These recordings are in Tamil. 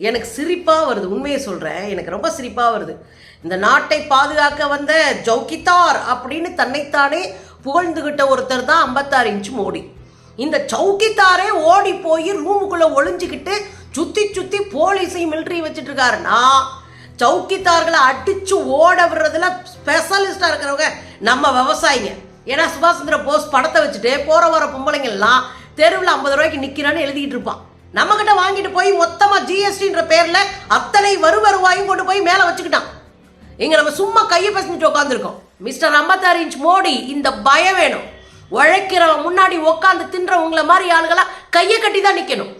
எனக்கு சிரிப்பாக வருது உண்மையை சொல்கிறேன் எனக்கு ரொம்ப சிரிப்பாக வருது. இந்த நாட்டை பாதுகாக்க வந்த ஜவுகித்தார் அப்படின்னு தன்னைத்தானே புகழ்ந்துகிட்ட ஒருத்தர் தான் ஐம்பத்தாறு இன்ச் மோடி. இந்த சவுக்கித்தாரே ஓடி போய் ரூமுக்குள்ளே ஒளிஞ்சுக்கிட்டு சுற்றி சுற்றி போலீஸையும் மிலிட்ரி வச்சுட்டு இருக்காருன்னா சவுக்கித்தார்களை அடித்து ஓட விடுறதுல ஸ்பெஷலிஸ்டாக இருக்கிறவங்க நம்ம விவசாயிங்க. ஏன்னா சுபாஷ் சந்திர போஸ் படத்தை வச்சுட்டு போகிற வர பொம்பளைங்கள்லாம் தெருவில் ஐம்பது ரூபாய்க்கு நிற்கிறான்னு எழுதிக்கிட்டு இருப்பான். நம்ம கிட்ட வாங்கிட்டு போய் மொத்தமா ஜிஎஸ்டின்ற பேர்ல அத்தனை வரு வருவாயும் கொண்டு போய் மேலே வச்சுக்கிட்டான். இங்க நம்ம சும்மா கையை பசஞ்சிட்டு உட்காந்துருக்கோம் மிஸ்டர் ஐம்பத்தாறு இன்ச் மோடி இந்த பயம் வேணும். உழைக்கிறவன் முன்னாடி உட்காந்து தின்றவங்கள மாதிரி ஆளுகளா கையை கட்டி தான் நிக்கணும்.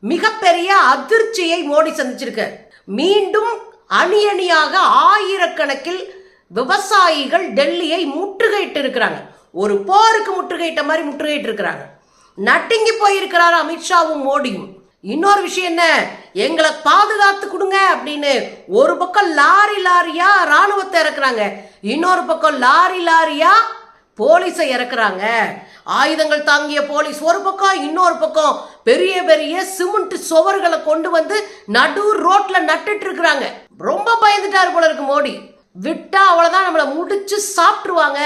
மிகப்பெரிய அதிர்ச்சியை மோடி சந்திச்சிருக்க. மீண்டும் அணி அணியாக ஆயிரக்கணக்கில் விவசாயிகள் டெல்லியை முற்றுகையிட்டு இருக்கிறாங்க ஒரு போருக்கு முற்றுகையிட்ட மாதிரி முற்றுகையிட்டு இருக்கிறாங்க நட்டுங்கி போயிருக்கிறாரு அமித்ஷாவும் மோடியும். இன்னொரு விஷயம் என்ன? எங்களை பாதுகாத்து கொடுங்க அப்படின்னு ஒரு பக்கம் லாரி லாரியா ராணுவத்தை இறக்குறாங்க. இன்னொரு பக்கம் லாரி லாரியா போலீஸை இறக்குறாங்க. ஆயுதங்கள் தாங்கிய போலீஸ் ஒரு பக்கம் இன்னொரு பக்கம் பெரிய பெரிய சிமெண்ட் சுவர்களை கொண்டு வந்து நடு ரோட்ல நட்டுட்டு இருக்கிறாங்க. ரொம்ப பயந்துட்டாரு போல இருக்கு மோடி. விட்டா அவ்வளவுதான் நம்மளை முடிச்சு சாப்பிட்டுருவாங்க.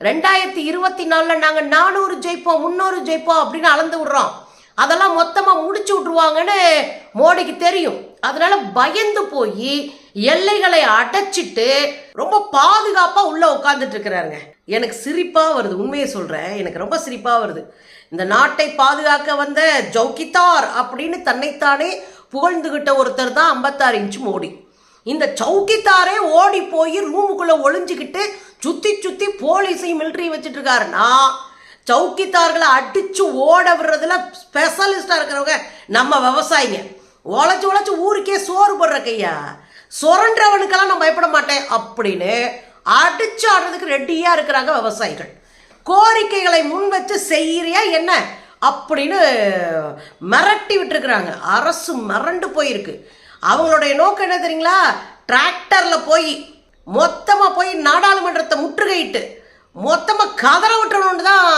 ரெண்டாயிரத்தி இருபத்தி நாலுல நாங்க நானூறு ஜெயிப்போம் முன்னூறு ஜெயிப்போம் அப்படின்னு அளந்து விடுறோம். அதெல்லாம் மொத்தமா முடிச்சு விட்டுருவாங்கன்னு மோடிக்கு தெரியும். அதனால பயந்து போய் எல்லைகளை அடைச்சிட்டு ரொம்ப பாதுகாப்பா உள்ள உட்காந்துட்டு இருக்கிறாருங்க. எனக்கு சிரிப்பா வருது. உண்மையை சொல்றேன். எனக்கு ரொம்ப சிரிப்பா வருது. இந்த நாட்டை பாதுகாக்க வந்த ஜவுகித்தார் அப்படின்னு தன்னைத்தானே புகழ்ந்துகிட்ட ஒருத்தர் தான் ஐம்பத்தாறு இன்ச் மோடி. இந்த சவுக்கித்தாரே ஓடி போய் ரூமுக்குள்ளே ஒளிஞ்சுக்கிட்டு சுற்றி சுற்றி போலீஸையும் மிலிட்ரி வச்சுட்டு இருக்காருன்னா சவுக்கித்தார்களை அடித்து ஓட விடுறதுல ஸ்பெஷலிஸ்டாக இருக்கிறவங்க நம்ம விவசாயிங்க. உழைச்சி உழைச்சி ஊருக்கே சோறு போடுற கையா? சுரண்டவனுக்கெல்லாம் நான் பயப்பட மாட்டேன் அப்படின்னு அடிச்சு ஆடுறதுக்கு ரெடியாக இருக்கிறாங்க விவசாயிகள். கோரிக்கைகளை முன் வச்சு செய்கிறியா என்ன? அப்படின்னு மிரட்டி விட்டுருக்குறாங்க. அரசு மிரண்டு போயிருக்கு. அவங்களுடைய நோக்கம் என்ன தெரியுங்களா? டிராக்டரில் போய் மொத்தமாக போய் நாடாளுமன்றத்தை முற்றுகையிட்டு மொத்தமாக கதற விட்டுறணும்னு தான்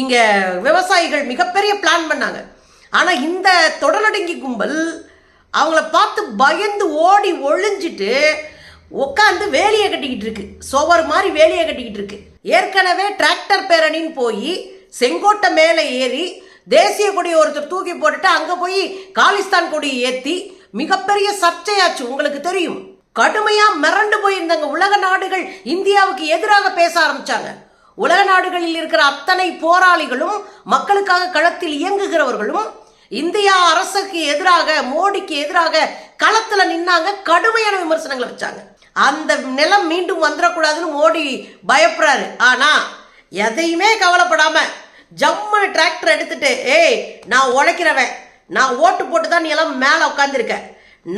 இங்கே விவசாயிகள் மிகப்பெரிய பிளான் பண்ணாங்க. ஆனால் இந்த தொடரடங்கி கும்பல் அவங்கள பார்த்து பயந்து ஓடி ஒழிஞ்சிட்டு உட்காந்து வேலையை கட்டிக்கிட்டு இருக்கு. சுவர் மாதிரி வேலையை கட்டிக்கிட்டு இருக்கு. ஏற்கனவே டிராக்டர் பேரணின்னு போய் செங்கோட்டை மேலே ஏறி தேசிய கொடியை ஒருத்தர் தூக்கி போட்டுட்டு அங்கே போய் காலிஸ்தான் கொடியை ஏற்றி மிகப்பெரிய சர்ச்சையாச்சு உங்களுக்கு தெரியும். கடுமையா மிரண்டு போயிருந்தாங்க உலக நாடுகள் இந்தியாவுக்கு எதிராக பேச ஆரம்பிச்சாங்க. உலக நாடுகளில் இருக்கிற அத்தனை போராளிகளும் மக்களுக்காக களத்தில் இயங்குகிறவர்களும் இந்தியா அரசுக்கு எதிராக மோடிக்கு எதிராக களத்தில் நின்னாங்க கடுமையான விமர்சனங்களை வச்சாங்க. அந்த நிலம் மீண்டும் வந்துடக்கூடாதுன்னு மோடி பயப்படுறாரு. ஆனா எதையுமே கவலைப்படாம ஜம்முன்னு டிராக்டர் எடுத்துட்டு ஏய் நான் உழைக்கிறவன். நான் ஓட்டு போட்டு தான் நீ எல்லாம் மேலே உட்காந்துருக்க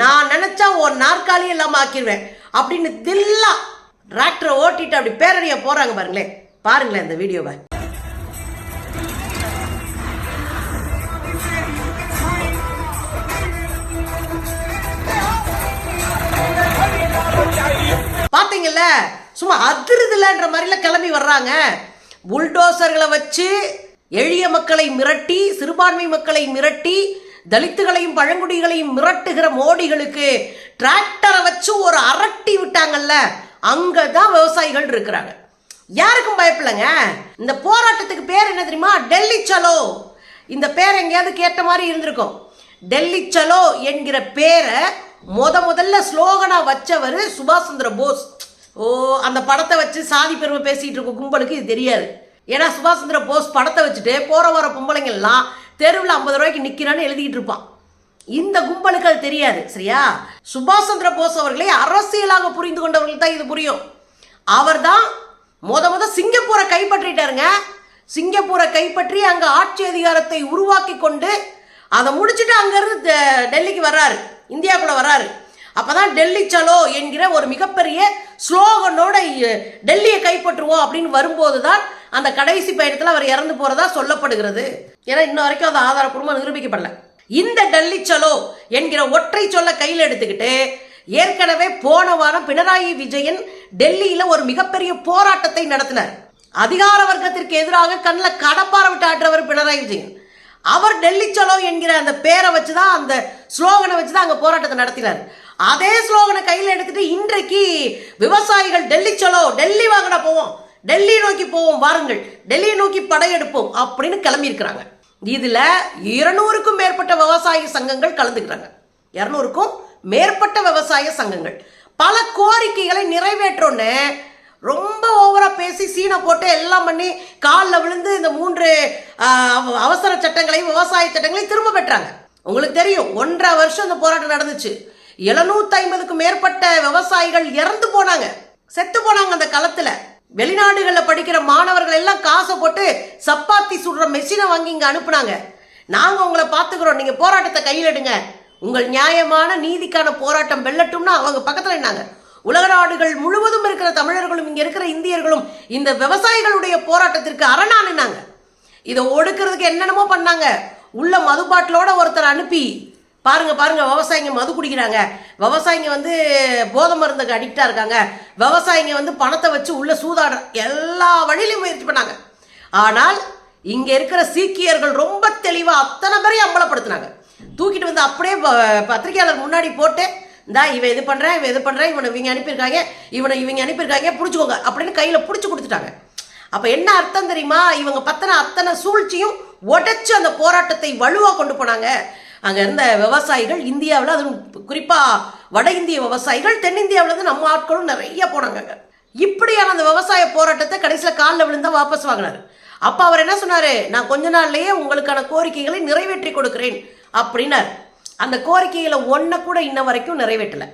நான் நினச்சா ஒரு நாற்காலி இல்லாமல் ஆக்கிடுவேன் அப்படின்னு தில்லா டிராக்டரை ஓட்டிட்டு அப்படி பேரடியாக போகிறாங்க பாருங்களேன். பாருங்களேன் இந்த வீடியோவை. பார்த்தீங்கல்ல சும்மா அதிருதுலன்ற மாதிரிலாம் கிளம்பி வர்றாங்க. புல்டோசர்களை வச்சு எளிய மக்களை மிரட்டி சிறுபான்மை மக்களை மிரட்டி தலித்துகளையும் பழங்குடிகளையும் மிரட்டுகிற மோடிகளுக்கு டிராக்டரை வச்சு ஒரு அரட்டி விட்டாங்கல்ல அங்கே தான் விவசாயிகள் இருக்கிறாங்க. யாருக்கும் பயப்பில்லைங்க? இந்த போராட்டத்துக்கு பேர் என்ன தெரியுமா? டெல்லி சலோ. இந்த பேர் எங்கேயாவது கேட்ட மாதிரி இருந்திருக்கும். டெல்லி சலோ என்கிற பேரை முத முதல்ல ஸ்லோகனா வச்சவர் சுபாஷ் சந்திர போஸ். ஓ அந்த படத்தை வச்சு சாதி பெருமை பேசிட்டு இருக்க கும்பலுக்கு இது தெரியாது. ஏன்னா சுபாஷ் சந்திர போஸ் படத்தை வச்சுட்டு போற வர பொம்பளைங்கள்லாம் தெருவில் ஐம்பது ரூபாய்க்கு நிற்கிறான்னு எழுதிட்டு இருப்பான். இந்த கும்பலுக்கு அது தெரியாது சரியா? சுபாஷ் சந்திர போஸ் அவர்களை அரசியலாக புரிந்து கொண்டவர்களுக்கு தான் இது புரியும். அவர்தான் முத முத சிங்கப்பூரை கைப்பற்றிட்டாருங்க. சிங்கப்பூரை கைப்பற்றி அங்கே ஆட்சி அதிகாரத்தை உருவாக்கி கொண்டு அதை முடிச்சுட்டு அங்கேருந்து டெல்லிக்கு வர்றாரு. இந்தியாவுக்குள்ளே வராரு. அப்போ தான் டெல்லி சலோ என்கிற ஒரு மிகப்பெரிய ஸ்லோகனோட டெல்லியை கைப்பற்றுவோம் அப்படின்னு வரும்போது தான் அந்த கடைசி பயணத்தில் அவர் இறந்து போகிறதா சொல்லப்படுகிறது. ஏன்னா இன்ன வரைக்கும் அது ஆதாரப்பூர்வமாக நிரூபிக்கப்படல. இந்த டெல்லி சலோ என்கிற ஒற்றை சொல்ல கையில் எடுத்துக்கிட்டு ஏற்கனவே போன வாரம் பினராயி விஜயன் டெல்லியில் ஒரு மிகப்பெரிய போராட்டத்தை நடத்தினார். அதிகார வர்க்கத்திற்கு எதிராக கண்ணில் கடப்பார விட்டு ஆற்றவர் பினராயி விஜயன். அவர் டெல்லி சலோ என்கிற அந்த பேரை வச்சு தான் அந்த ஸ்லோகனை வச்சு தான் அங்கே போராட்டத்தை நடத்தினார். அதே ஸ்லோகனை கையில் எடுத்துட்டு இன்றைக்கு விவசாயிகள் டெல்லி சலோ டெல்லி வாங்கினா போவோம் டெல்லி நோக்கி போவோம் வாருங்கள் டெல்லியை நோக்கி படையெடுப்போம் அப்படின்னு கிளம்பியிருக்கிறாங்க. இதில் இருநூறுக்கும் மேற்பட்ட விவசாய சங்கங்கள் கலந்துக்கிறாங்க. இரநூறுக்கும் மேற்பட்ட விவசாய சங்கங்கள். பல கோரிக்கைகளை நிறைவேற்றோன்னு ரொம்ப ஓவராக பேசி சீனை போட்டு எல்லாம் பண்ணி காலில் விழுந்து இந்த மூன்று அவ- அவசர சட்டங்களையும் விவசாய சட்டங்களையும் திரும்ப பெற்றாங்க. உங்களுக்கு தெரியும் ஒன்றரை வருஷம் இந்த போராட்டம் நடந்துச்சு. எழுநூத்தி ஐம்பதுக்கு மேற்பட்ட விவசாயிகள் இறந்து போனாங்க. செத்து போனாங்க அந்த களத்துல. வெளிநாடுகளில் படிக்கிற மாணவர்கள் எல்லாம் காசை போட்டு சப்பாத்தி சுடுற மெஷினை வாங்கி இங்கே அனுப்புனாங்க. நாங்கள் உங்களை பார்த்துக்கிறோம். நீங்கள் போராட்டத்தை கையில் எடுங்க. உங்கள் நியாயமான நீதிக்கான போராட்டம் வெல்லட்டும்னா அவங்க பக்கத்தில் என்னாங்க உலக நாடுகள் முழுவதும் இருக்கிற தமிழர்களும் இங்கே இருக்கிற இந்தியர்களும் இந்த விவசாயிகளுடைய போராட்டத்திற்கு அரணானுனாங்க இதை ஒடுக்கிறதுக்கு என்னென்னமோ பண்ணாங்க. உள்ள மது பாட்டிலோட ஒருத்தர் அனுப்பி. பாருங்க பாருங்க விவசாயிங்க மது குடிக்கிறாங்க. விவசாயிங்க வந்து போதை மருந்துக்கு அடிக்டா இருக்காங்க. விவசாயிங்க வந்து பணத்தை வச்சு உள்ள சூதாடுற எல்லா வழியிலையும் முயற்சி பண்ணாங்க. ஆனால் இங்க இருக்கிற சீக்கியர்கள் ரொம்ப தெளிவா அத்தனை பேரையும் அம்பலப்படுத்தினாங்க. தூக்கிட்டு வந்து அப்படியே ப- பத்திரிகையாளர் முன்னாடி போட்டு இந்தா இவன் இது பண்ணுறேன் இவன் இது பண்ணுறேன் இவனை இவங்க அனுப்பியிருக்காங்க இவனை இவங்க அனுப்பியிருக்காங்க பிடிச்சிக்கோங்க அப்படின்னு கையில் பிடிச்சி கொடுத்துட்டாங்க. அப்போ என்ன அர்த்தம் தெரியுமா? இவங்க பத்தின அத்தனை சூழ்ச்சியும் உடைச்சு அந்த போராட்டத்தை வலுவாக கொண்டு போனாங்க. அங்கே இருந்த விவசாயிகள் இந்தியாவில் அதுவும் குறிப்பாக வட இந்திய விவசாயிகள் தென்னிந்தியாவிலேருந்து நம்ம ஆட்களும் நிறைய போனாங்க அங்கே. இப்படியான அந்த விவசாய போராட்டத்தை கடைசியில் காலில் விழுந்தால் வாபஸ் வாங்கினார். அப்போ அவர் என்ன சொன்னார்? நான் கொஞ்ச நாள்லேயே உங்களுக்கான கோரிக்கைகளை நிறைவேற்றி கொடுக்கிறேன் அப்படின்னார். அந்த கோரிக்கைகளை ஒன்றை கூட இன்ன வரைக்கும் நிறைவேற்றலை.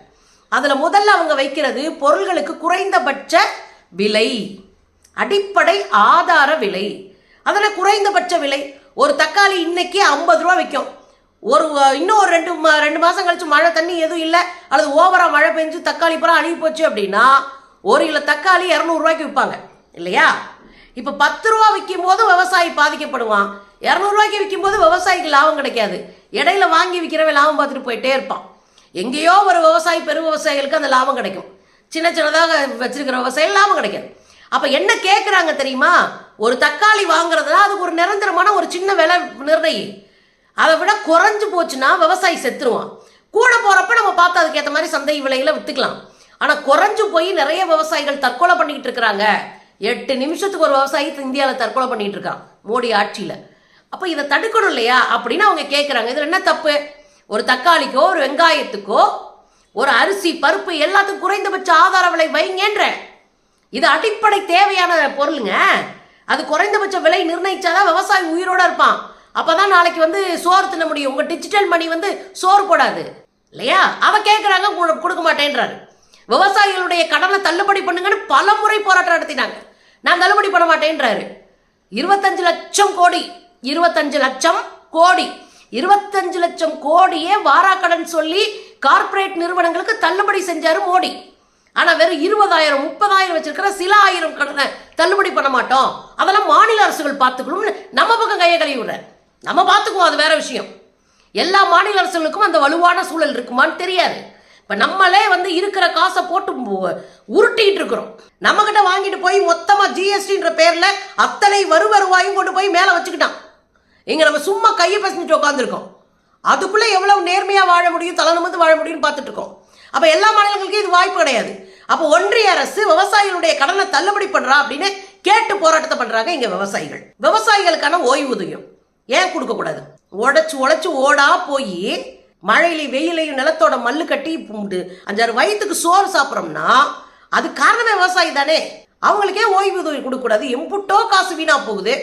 அதில் முதல்ல அவங்க வைக்கிறது பொருள்களுக்கு குறைந்தபட்ச விலை. அடிப்படை ஆதார விலை. அதில் குறைந்தபட்ச விலை ஒரு தக்காளி இன்னைக்கு ஐம்பது ரூபா விற்கும் ஒரு இன்னும் ஒரு ரெண்டு ரெண்டு மாதம் கழிச்சு மழை தண்ணி எதுவும் இல்லை. அல்லது ஓவராக மழை பெஞ்சு தக்காளி பூரா அழுகி போச்சு அப்படின்னா ஒரு கிலோ தக்காளி இரநூறுவாய்க்கு விற்பாங்க இல்லையா? இப்போ பத்து ரூபா விற்கும் போது விவசாயி பாதிக்கப்படுவான். இரநூறுவாய்க்கு விற்கும் போது விவசாயிக்கு லாபம் கிடைக்காது. இடையில வாங்கி விற்கிறவன் லாபம் பார்த்துட்டு போயிட்டே இருப்பான். எங்கேயோ ஒரு விவசாயி பெரு விவசாயிகளுக்கு அந்த லாபம் கிடைக்கும். சின்ன சின்னதாக வச்சிருக்கிற விவசாயிகள் லாபம் கிடைக்காது. அப்போ என்ன கேட்குறாங்க தெரியுமா? ஒரு தக்காளி வாங்குறதுனா அதுக்கு ஒரு நிரந்தரமான ஒரு சின்ன விலை நிர்ணயி. அதை விட குறைஞ்சு போச்சுன்னா விவசாயி செத்துருவான். கூட போகிறப்ப நம்ம பார்த்து அதுக்கேற்ற மாதிரி சந்தை விலையில வித்துக்கலாம். ஆனால் குறைஞ்சு போய் நிறைய விவசாயிகள் தற்கொலை பண்ணிக்கிட்டு இருக்கிறாங்க. எட்டு நிமிஷத்துக்கு ஒரு விவசாயி இந்தியாவில் தற்கொலை பண்ணிட்டு இருக்கான் மோடி ஆட்சியில். அப்போ இதை தடுக்கணும் இல்லையா? அப்படின்னு அவங்க கேட்குறாங்க இதில் என்ன தப்பு? ஒரு தக்காளிக்கோ ஒரு வெங்காயத்துக்கோ ஒரு அரிசி பருப்பு எல்லாத்துக்கும் குறைந்தபட்ச ஆதார விலை வைங்கன்ற. இது அடிப்படை தேவையான பொருளுங்க. அது குறைந்தபட்ச விலை நிர்ணயிச்சாதான் விவசாயி உயிரோட இருப்பான். அப்பதான் நாளைக்கு வந்து சோறு தின்ன முடியும். உங்க டிஜிட்டல் மணி வந்து சோறு போடாது. இல்லையா? அவ கேட்குறாங்க கொடுக்க மாட்டேன்றாரு. விவசாயிகளுடைய கடனை தள்ளுபடி பண்ணுங்கன்னு பல முறை போராட்டம் நடத்தினாங்க. நான் தள்ளுபடி பண்ண மாட்டேன்றாரு. இருபத்தஞ்சு லட்சம் கோடி இருபத்தஞ்சு லட்சம் கோடி இருபத்தஞ்சு லட்சம் கோடியே வாராக்கடன் சொல்லி கார்ப்பரேட் நிறுவனங்களுக்கு தள்ளுபடி செஞ்சாரு மோடி. ஆனால் வெறும் இருபதாயிரம் முப்பதாயிரம் வச்சிருக்கிற சில ஆயிரம் கடனை தள்ளுபடி பண்ண மாட்டோம். அதெல்லாம் மாநில அரசுகள் பார்த்துக்கணும்னு நம்ம பக்கம் கையை கழுவி விடுற நம்ம பார்த்துக்குவோம் அது வேற விஷயம். எல்லா மாநில அரசுகளுக்கும் அந்த வலுவான சூழல் இருக்குமான்னு தெரியாது. இப்போ நம்மளே வந்து இருக்கிற காசை போட்டு உருட்டிக்கிட்டு இருக்கிறோம். நம்ம கிட்ட வாங்கிட்டு போய் மொத்தமாக ஜிஎஸ்டின்ற பேரில் அத்தனை வரு வருவாயும் கொண்டு போய் மேலே வச்சுக்கிட்டான். இங்கே நம்ம சும்மா கையை பசஞ்சிட்டு உட்காந்துருக்கோம் அதுக்குள்ளே எவ்வளவு நேர்மையாக வாழ முடியும் தலநிமிர்ந்து வாழ முடியும்னு பார்த்துட்டு இருக்கோம். அப்போ எல்லா மாநிலங்களுக்கும் இது வாய்ப்பு கிடையாது. அப்போ ஒன்றிய அரசு விவசாயிகளுடைய கடனை தள்ளுபடி பண்ணுறா அப்படின்னு கேட்டு போராட்டத்தை பண்ணுறாங்க இங்கே விவசாயிகள். விவசாயிகளுக்கான ஓய்வூதியம் ஏன் கொடுக்கக்கூடாது உடச்சு உழைச்சி ஓடா போய் மழையிலையும் வெயிலையும் நிலத்தோட மல்லு கட்டி புண்டு அஞ்சாறு வயிற்றுக்கு சோறு சாப்பிட்றோம்னா அது காரணமே விவசாயி தானே. அவங்களுக்கே ஓய்வூதியம் கொடுக்கக்கூடாது எம்புட்டோ காசு வீணா போகுது.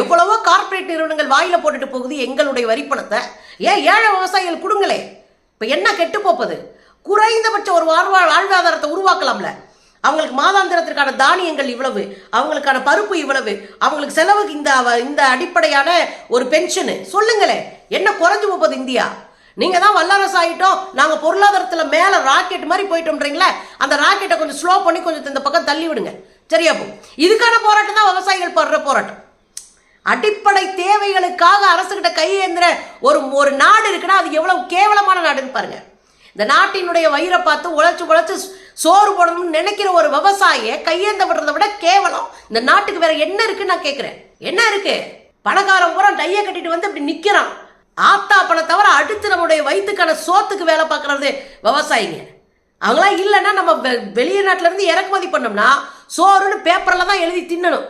எவ்வளவோ கார்ப்பரேட் நிறுவனங்கள் வாயில போட்டுட்டு போகுது எங்களுடைய வரிப்பணத்தை. ஏன் ஏழை விவசாயிகள் கொடுங்களே. இப்போ என்ன கெட்டு போப்பது குறைந்தபட்ச ஒரு வாழ்வா வாழ்வாதாரத்தை உருவாக்கலாம்ல. அவங்களுக்கு மாதாந்திரத்திற்கான தானியங்கள் இவ்வளவு அவங்களுக்கான பருப்பு இவ்வளவு அவங்களுக்கு செலவுக்கு இந்த இந்த அடிப்படையான ஒரு பென்ஷனு சொல்லுங்களேன் என்ன குறைஞ்சு போகுது இந்தியா? நீங்க தான் வல்லரசு ஆகிட்டோம் நாங்க பொருளாதாரத்துல மேல ராக்கெட் மாதிரி போயிட்டோம்ன்றீங்களே அந்த ராக்கெட்டை கொஞ்சம் ஸ்லோ பண்ணி கொஞ்சம் இந்த பக்கம் தள்ளி விடுங்க. சரியா போ. இதுக்கான போராட்டம் தான் விவசாயிகள் படுற போராட்டம். அடிப்படை தேவைகளுக்காக அரசுகிட்ட கையேந்திர ஒரு ஒரு நாடு இருக்குன்னா அது எவ்வளவு கேவலமான நாடுன்னு பாருங்க. இந்த நாட்டினுடைய வயிறை பார்த்து உழைச்சி உழைச்சி சோறு போடணும்னு நினைக்கிற ஒரு விவசாயியை கையேந்த விடுறதை விட கேவலம். இந்த நாட்டுக்கு வேற என்ன இருக்குன்னு நான் கேட்குறேன் என்ன இருக்கு? பணக்காரன் பூரா டைய கட்டிட்டு வந்து இப்படி நிற்கிறான் ஆத்தா பணம் தவிர அடுத்து நம்முடைய வயிற்றுக்கான சோத்துக்கு வேலை பார்க்கறது விவசாயிங்க. அவங்களாம் இல்லைன்னா நம்ம வெளிநாட்டிலேருந்து இறக்குமதி பண்ணோம்னா சோறுன்னு பேப்பரில் தான் எழுதி தின்னணும்.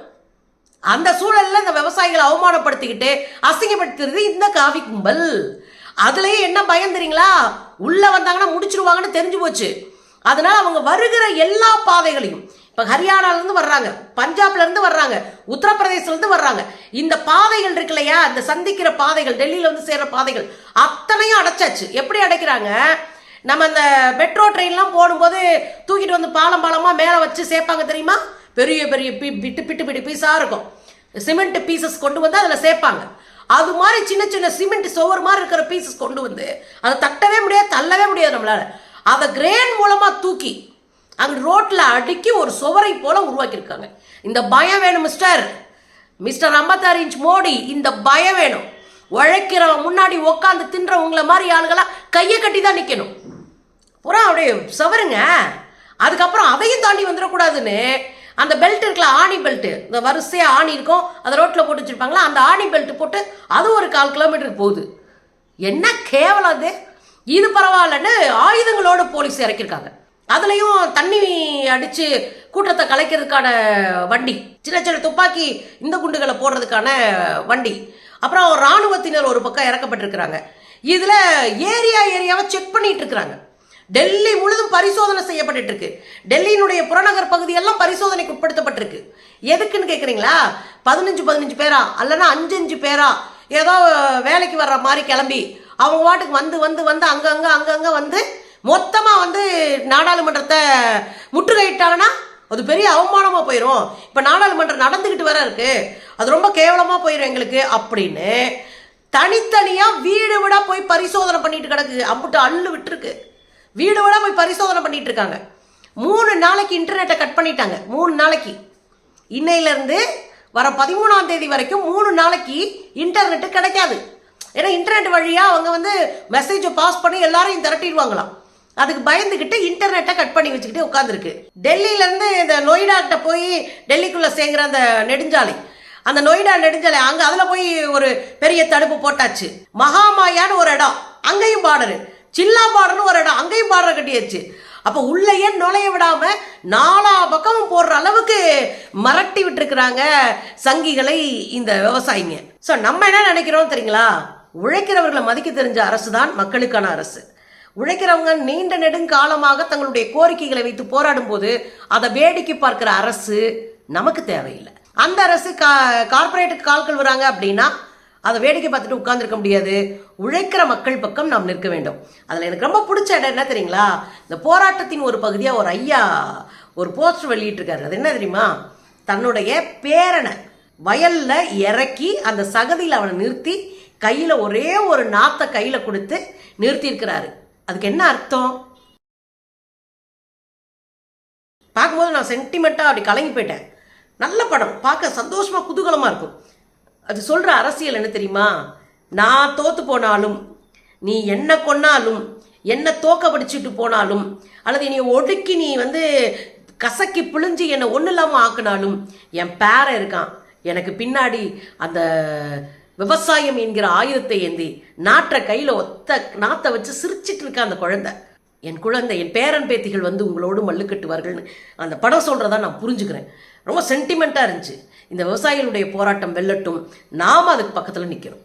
அந்த சூழலில் இந்த விவசாயிகளை அவமானப்படுத்திக்கிட்டு அசிங்கப்படுத்துறது இந்த காவி கும்பல். அதுலேயே என்ன பயம் தெரியுங்களா? உள்ளே வந்தாங்கன்னா முடிச்சிருவாங்கன்னு தெரிஞ்சு போச்சு. அதனால் அவங்க வருகிற எல்லா பாதைகளையும் இப்போ ஹரியானாலேருந்து வர்றாங்க பஞ்சாப்லேருந்து வர்றாங்க உத்தரப்பிரதேசலேருந்து வர்றாங்க. இந்த பாதைகள் இருக்கு இல்லையா? இந்த சந்திக்கிற பாதைகள் டெல்லியில் வந்து சேர்கிற பாதைகள் அத்தனையும் அடைச்சாச்சு. எப்படி அடைக்கிறாங்க? நம்ம அந்த மெட்ரோ ட்ரெயின்லாம் போடும்போது தூக்கிட்டு வந்து பாலம் பாலமாக மேலே வச்சு சேர்ப்பாங்க தெரியுமா? பெரிய பெரிய பி பிட்டு பிட்டு பிட்டு பீஸாக இருக்கும். சிமெண்ட் பீசஸ் கொண்டு வந்து அதில் சேர்ப்பாங்க அது மாதிரி சின்ன சின்ன சிமெண்ட் சுவர் மாதிரி இருக்கிற பீசஸ் கொண்டு வந்து அதை தட்டவே முடியாது தள்ளவே முடியாது நம்மளால. அதை கிரேன் மூலமாக தூக்கி அங்கே ரோட்டில் அடுக்கி ஒரு சுவரை போல உருவாக்கியிருக்காங்க. இந்த பயம் வேணும் மிஸ்டர் மிஸ்டர் ஐம்பத்தாறு இன்ச் மோடி இந்த பயம் வேணும். உழைக்கிறவன் முன்னாடி உட்காந்து தின்ற உங்களை மாதிரி ஆளுகளாக கையை கட்டி தான் நிற்கணும் புறா அப்படியே சவருங்க. அதுக்கப்புறம் அதையும் தாண்டி வந்துடக்கூடாதுன்னு அந்த பெல்ட் இருக்குல்ல ஆணி பெல்ட்டு இந்த வரிசையாக ஆணி இருக்கும் அந்த ரோட்டில் போட்டு வச்சிருப்பாங்களா அந்த ஆணி பெல்ட் போட்டு அது ஒரு கால் கிலோமீட்டருக்கு போகுது. என்ன கேவலம் அது? இது பரவாயில்லன்னு ஆயுதங்களோட போலீஸ் இறக்கியிருக்காங்க. அதுலேயும் தண்ணி அடித்து கூட்டத்தை கலைக்கிறதுக்கான வண்டி சின்ன சின்ன துப்பாக்கி இந்த குண்டுகளை போடுறதுக்கான வண்டி. அப்புறம் ராணுவத்தினர் ஒரு பக்கம் இறக்கப்பட்டிருக்கிறாங்க. இதில் ஏரியா ஏரியாவை செக் பண்ணிட்டு இருக்கிறாங்க. டெல்லி முழுதும் பரிசோதனை செய்யப்பட்டுட்டு இருக்கு டெல்லியினுடைய புறநகர் பகுதியெல்லாம் பரிசோதனைக்கு உட்படுத்தப்பட்டிருக்கு. எதுக்குன்னு கேட்குறீங்களா பதினஞ்சு பதினஞ்சு பேரா? அல்லனா அஞ்சு அஞ்சு பேரா? ஏதோ வேலைக்கு வர்ற மாதிரி கிளம்பி அவங்க வாட்டுக்கு வந்து வந்து வந்து அங்கங்கே அங்கங்கே வந்து மொத்தமாக வந்து நாடாளுமன்றத்தை முற்றுகையிட்டாங்கன்னா அது பெரிய அவமானமாக போயிடும் இப்போ நாடாளுமன்றம் நடந்துக்கிட்டு வர இருக்கு. அது ரொம்ப கேவலமாக போயிடும் எங்களுக்கு அப்படின்னு தனித்தனியாக வீடு வீடாக போய் பரிசோதனை பண்ணிட்டு கிடக்கு. அம்புட்டு அள்ளு விட்டுருக்கு. வீடு விடா போய் பரிசோதனை பண்ணிட்டு இருக்காங்க மூணு நாளைக்கு இன்டர்நெட்டை கட் பண்ணிட்டாங்க. மூணு நாளைக்கு. இன்னையிலேருந்து வர பதிமூணாம் தேதி வரைக்கும் மூணு நாளைக்கு இன்டர்நெட்டு கிடைக்காது. ஏன்னா இன்டர்நெட் வழியாக அவங்க வந்து மெசேஜை பாஸ் பண்ணி எல்லாரையும் திரட்டிடுவாங்களாம். அதுக்கு பயந்துக்கிட்டு இன்டர்நெட்டை கட் பண்ணி வச்சுக்கிட்டு உட்காந்துருக்கு டெல்லியிலேருந்து இந்த நொய்டாக்கிட்ட போய் டெல்லிக்குள்ளே சேர்ங்கிற அந்த நெடுஞ்சாலை. அந்த நொய்டா நெடுஞ்சாலை அங்கே அதில் போய் ஒரு பெரிய தடுப்பு போட்டாச்சு. மகாமாயான்னு ஒரு இடம். அங்கேயும் பார்டரு சில்லா பார்டர்னு ஒரு இடம் அங்கேயும் பார்டர் கட்டியாச்சு. அப்போ உள்ளேயே நுழைய விடாம நாலா பக்கமும் போடுற அளவுக்கு மிரட்டி விட்டுருக்குறாங்க சங்கிகளை இந்த விவசாயிங்க. ஸோ நம்ம என்ன நினைக்கிறோம் தெரியுங்களா? உழைக்கிறவர்களை மதிக்க தெரிஞ்ச அரசு தான் மக்களுக்கான அரசு. உழைக்கிறவங்க நீண்ட நெடுங்காலமாக தங்களுடைய கோரிக்கைகளை வைத்து போராடும் போது அதை வேடிக்கை பார்க்கிற அரசு நமக்கு தேவையில்லை. அந்த அரசு கா கார்பரேட்டுக்கு கால் கழுவுறாங்க அப்படின்னா அதை வேடிக்கை பார்த்துட்டு உட்காந்துருக்க முடியாது. உழைக்கிற மக்கள் பக்கம் நாம் நிற்க வேண்டும். அதில் எனக்கு ரொம்ப பிடிச்ச இடம் என்ன தெரியுங்களா? இந்த போராட்டத்தின் ஒரு பகுதியாக ஒரு ஐயா ஒரு போஸ்டர் வெளியிட்டிருக்காரு. அது என்ன தெரியுமா? தன்னுடைய பேரனை வயல்ல இறக்கி அந்த சகதியில் அவனை நிறுத்தி கையில் ஒரே ஒரு நாத்தை கையில் கொடுத்து நிறுத்தியிருக்கிறாரு. அதுக்கு என்ன அர்த்தம்? பார்க்கும்போது நான் சென்டிமெண்ட்டாக அப்படி கலங்கி போயிட்டேன். நல்ல படம். பார்க்க சந்தோஷமாக குதூகலமாக இருக்கும். அது சொல்கிற அரசியல் என்ன தெரியுமா? நான் தோத்து போனாலும் நீ என்ன கொன்னாலும் என்ன தோக்கடிச்சிட்டு போனாலும் அல்லது நீ ஒடுக்கி நீ வந்து கசக்கி பிழிஞ்சு என்னை ஒன்றும் இல்லாமல் ஆக்குனாலும் என் பேரை இருக்கான். எனக்கு பின்னாடி அந்த விவசாயம் என்கிற ஆயுதத்தை ஏந்தி நாற்றை கையில் ஒத்த நாத்தை வச்சு சிரிச்சிட்டு இருக்க அந்த குழந்தை. என் குழந்தை என் பேரன் பேத்திகள் வந்து உங்களோடு மல்லு கட்டுவார்கள்னு அந்த படம் சொல்கிறதா நான் புரிஞ்சுக்கிறேன். ரொம்ப சென்டிமெண்ட்டாக இருந்துச்சு. இந்த விவசாயிகளுடைய போராட்டம் வெல்லட்டும் நாம் அதுக்கு பக்கத்தில் நிற்கிறோம்